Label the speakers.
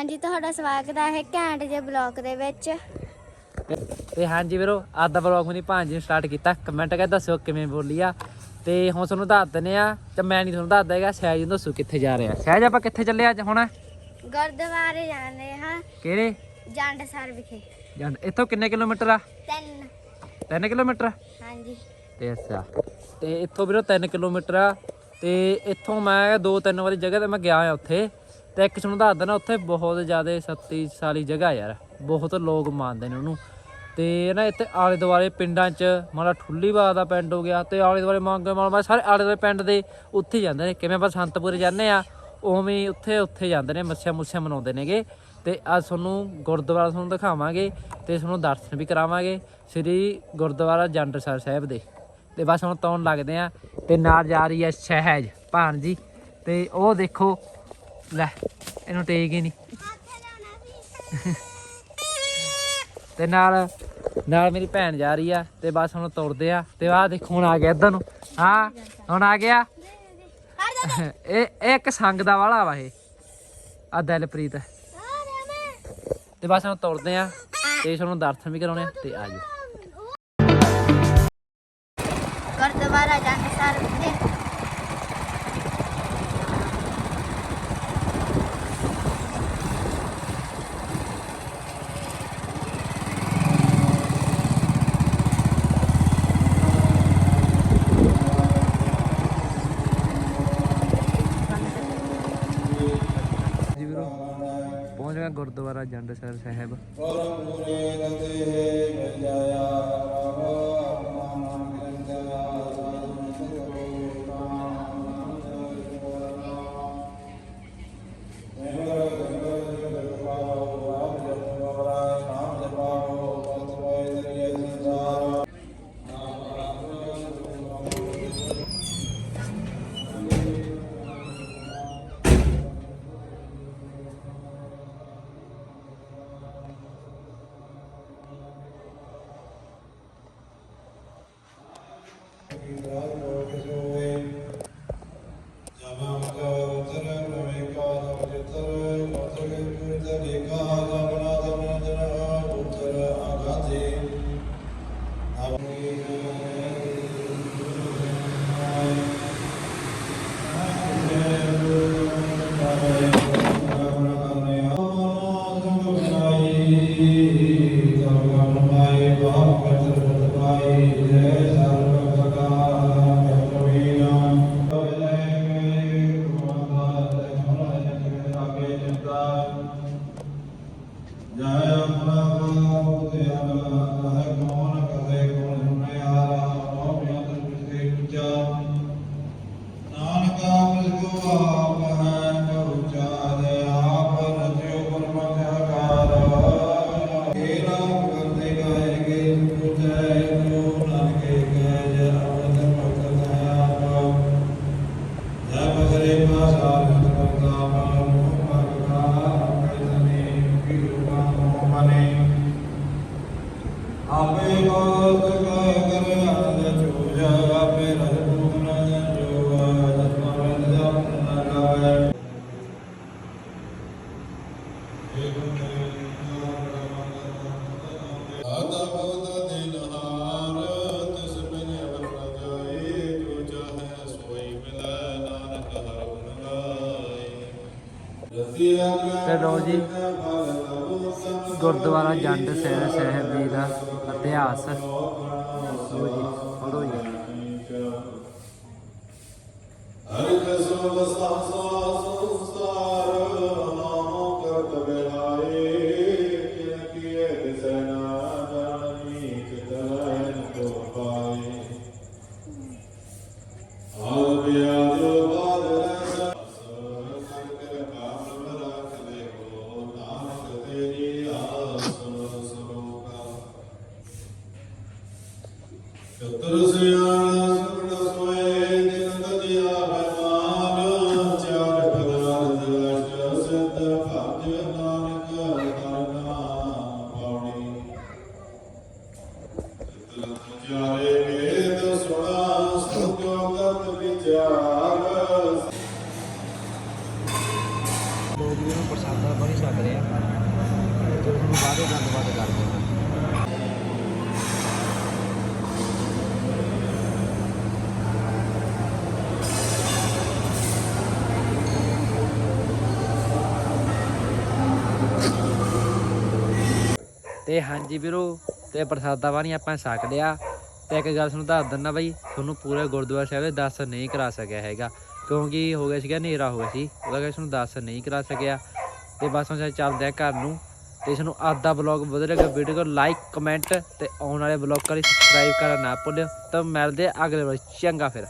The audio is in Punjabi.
Speaker 1: ਹਾਂਜੀ ਤੁਹਾਡਾ ਸਵਾਗਤ ਹੈ ਘੈਂਟ ਜੇ ਬਲੌਗ ਦੇ ਵਿੱਚ।
Speaker 2: ਤੇ ਹਾਂਜੀ ਵੀਰੋ ਅੱਜ ਦਾ ਵਲੌਗ ਮੇਰੀ ਭਾਂਜੀ ਨੇ ਸਟਾਰਟ ਕੀਤਾ। ਕਮੈਂਟ ਕਰ ਦੱਸਿਓ ਕਿਵੇਂ ਬੋਲੀ ਆ। ਤੇ ਹੁਣ ਤੁਹਾਨੂੰ ਦੱਸ ਦਿੰਦੇ ਆ ਤੇ ਮੈਂ ਨਹੀਂ ਤੁਹਾਨੂੰ ਦੱਸਦਾ ਹੈਗਾ ਸਹਿਜ ਨੂੰ ਦੱਸੋ ਕਿੱਥੇ ਜਾ ਰਹੇ। ਆ ਸਹਿਜ ਆਪਾਂ ਕਿੱਥੇ ਚੱਲੇ ਅੱਜ ਹੁਣ?
Speaker 1: ਗੁਰਦੁਆਰੇ ਜਾਂਦੇ ਹਾਂ।
Speaker 2: ਕਿਹੜੇ?
Speaker 1: ਜੰਡਸਰ ਵਿਖੇ।
Speaker 2: ਜਾਂ ਇੱਥੋਂ ਕਿੰਨੇ ਕਿਲੋਮੀਟਰ ਆ?
Speaker 1: ਤਿੰਨ।
Speaker 2: 3 ਕਿਲੋਮੀਟਰ?
Speaker 1: ਹਾਂਜੀ।
Speaker 2: ਤੇ ਅੱਛਾ। ਤੇ ਇੱਥੋਂ ਵੀਰੋ 3 ਕਿਲੋਮੀਟਰ ਆ। ਤੇ ਇੱਥੋਂ ਮੈਂ ਦੋ ਤਿੰਨ ਵਾਰੀ ਜਗ੍ਹਾ ਤੇ ਮੈਂ ਗਿਆ ਆ ਉੱਥੇ। ਤੇ ਇੱਕ ਤੁਹਾਨੂੰ ਦੱਸ ਦਿੰਦਾ ਉੱਥੇ ਬਹੁਤ ਜ਼ਿਆਦਾ ਸ਼ਕਤੀਸ਼ਾਲੀ ਜਗ੍ਹਾ ਯਾਰ। ਬਹੁਤ ਲੋਕ ਮੰਨਦੇ ਨੇ ਉਹਨੂੰ। ਤੇ ਨਾ ਇੱਥੇ ਆਲੇ ਦੁਆਲੇ ਪਿੰਡਾਂ 'ਚ ਮਾਲਾ ਠੁੱਲੀਵਾਲ ਦਾ ਪਿੰਡ ਹੋ ਗਿਆ ਤੇ ਆਲੇ ਦੁਆਲੇ ਮੰਗੇ ਮਾਲਾ ਸਾਰੇ ਆਲੇ ਦੁਆਲੇ ਪਿੰਡ ਦੇ ਉੱਥੇ ਹੀ ਜਾਂਦੇ ਨੇ। ਕਿਵੇਂ ਆਪਾਂ ਸੰਤਪੁਰ ਜਾਂਦੇ ਆ, ਉਵੇਂ ਉੱਥੇ ਉੱਥੇ ਜਾਂਦੇ ਨੇ, ਮੱਸਿਆ ਮੁੱਸਿਆ ਮਨਾਉਂਦੇ ਨੇਗੇ। ਤੇ ਅੱਜ ਤੁਹਾਨੂੰ ਗੁਰਦੁਆਰਾ ਤੁਹਾਨੂੰ ਦਿਖਾਵਾਂਗੇ ਤੇ ਤੁਹਾਨੂੰ ਦਰਸ਼ਨ ਵੀ ਕਰਾਵਾਂਗੇ ਸ੍ਰੀ ਗੁਰਦੁਆਰਾ ਜੰਡਸਰ ਸਾਹਿਬ ਦੇ। ਤੇ ਬਸ ਹੁਣ ਤੌਣ ਲੱਗਦੇ ਆ ਤੇ ਨਾਲ ਜਾ ਰਹੀ ਹੈ ਸ਼ਹਿਜ ਭਾਣ ਜੀ ਤੇ ਉਹ ਦੇਖੋ ਲੈ ਇਹਨੂੰ ਟੇਕ ਹੀ ਨਹੀਂ। ਤੇ ਨਾਲ ਨਾਲ ਮੇਰੀ ਭੈਣ ਜਾ ਰਹੀ ਆ ਤੇ ਬਸ ਹੁਣ ਤੁਰਦੇ ਆ ਤੇ ਆਹ ਦੇਖੋ ਹੁਣ ਆ ਗਿਆ ਇੱਧਰ ਨੂੰ। ਹਾਂ ਹੁਣ ਆ ਗਿਆ। ਇਹ ਇਹ ਇੱਕ ਸੰਗ ਦਾ ਵਾਲਾ ਵਾ ਇਹ। ਆ ਦਿਲਪ੍ਰੀਤ। ਤੇ ਬਸ ਹੁਣ ਤੁਰਦੇ ਆ ਤੇ ਤੁਹਾਨੂੰ ਦਰਸ਼ਨ ਵੀ ਕਰਾਉਣੇ ਆ ਤੇ ਆ ਜਾਓ
Speaker 1: ਗੁਰਦੁਆਰਾ ਜੰਡਸਰ ਵਿਖੇ
Speaker 2: ਜੀ ਵੀਰੋ ਪਹੁੰਚ ਗਿਆ ਗੁਰਦੁਆਰਾ ਜੰਡਸਰ ਸਾਹਿਬ।
Speaker 3: Jamaica, Jamaica, Jamaica, Jamaica, Jamaica, Jamaica, ਜੈ ਆਪਣਾ ਤੇ ਆਪਣਾ ਹੈ
Speaker 2: ਤੇ ਲਓ ਜੀ, ਗੁਰਦੁਆਰਾ ਜੰਡ ਸਾਹਿਬ ਸਾਹਿਬ ਜੀ ਦਾ ਇਤਿਹਾਸ। ਲਓ ਜੀ ਪੜੋ ਜੀ।
Speaker 3: ਹਰਿ ਕਸੋ ਵਸਾ ਚਤੁਰ ਸਿਆਣਾ ਸੁਣ ਸੋਏ ਦਿਨ ਤਜਿਆ ਬਮਾਨ ਚਾਰ ਪਦਾਰਥ ਅਸ਼ਟ ਸਿੱਧ ਭਜ ਨਾਨਕ ਕਰਨਾ ਪਾਉਣੀ ਚਤੁਰ ਚਾਰੇ ਵੇਦ ਸੁਣਾ ਸੁਜੋ ਕਰਤ ਵਿਚਾਰ
Speaker 2: ਲੋਕ ਵੀ ਇਹਨੂੰ ਪ੍ਰਸਾਦਾ ਬਣੀ ਛਕ ਰਹੇ ਆ। ਗੱਲਬਾਤ ਕਰਦੇ ਤੇ ਹਾਂਜੀ ਵੀਰੋ, ਤੇ ਪ੍ਰਸਾਦਾ ਪਾਣੀ ਆਪਾਂ ਛਕ ਲਿਆ। ਤੇ ਇੱਕ ਗੱਲ ਤੁਹਾਨੂੰ ਦੱਸ ਦਿੰਦਾ ਬਈ, ਤੁਹਾਨੂੰ ਪੂਰੇ ਗੁਰਦੁਆਰਾ ਸਾਹਿਬ ਦੇ ਦਰਸ਼ਨ ਨਹੀਂ ਕਰਾ ਸਕਿਆ ਹੈਗਾ। ਕਿਉਂਕਿ ਹੋ ਗਿਆ ਸੀਗਾ, ਹਨੇਰਾ ਹੋ ਗਿਆ ਸੀ। ਉਹਦਾ ਕਰਕੇ ਤੁਹਾਨੂੰ ਦਰਸ਼ਨ ਨਹੀਂ ਕਰਾ ਸਕਿਆ। ਤੇ ਬਸ ਹੁਣ ਚੱਲਦੇ ਆ ਘਰ ਨੂੰ। ਤੇ ਤੁਹਾਨੂੰ ਅੱਜ ਦਾ ਵਲੌਗ ਵਧੀਆ ਲੱਗਾ ਵੀਡੀਓ ਨੂੰ ਲਾਈਕ ਕਮੈਂਟ ਤੇ ਆਉਣ ਵਾਲੇ ਵਲੌਗ ਕਰੀ ਸਬਸਕ੍ਰਾਈਬ ਕਰਨਾ ਨਾ ਭੁੱਲਿਓ। ਤਾਂ ਮਿਲਦੇ ਅਗਲੇ ਵਾਰ ਚੰਗਾ ਫਿਰ।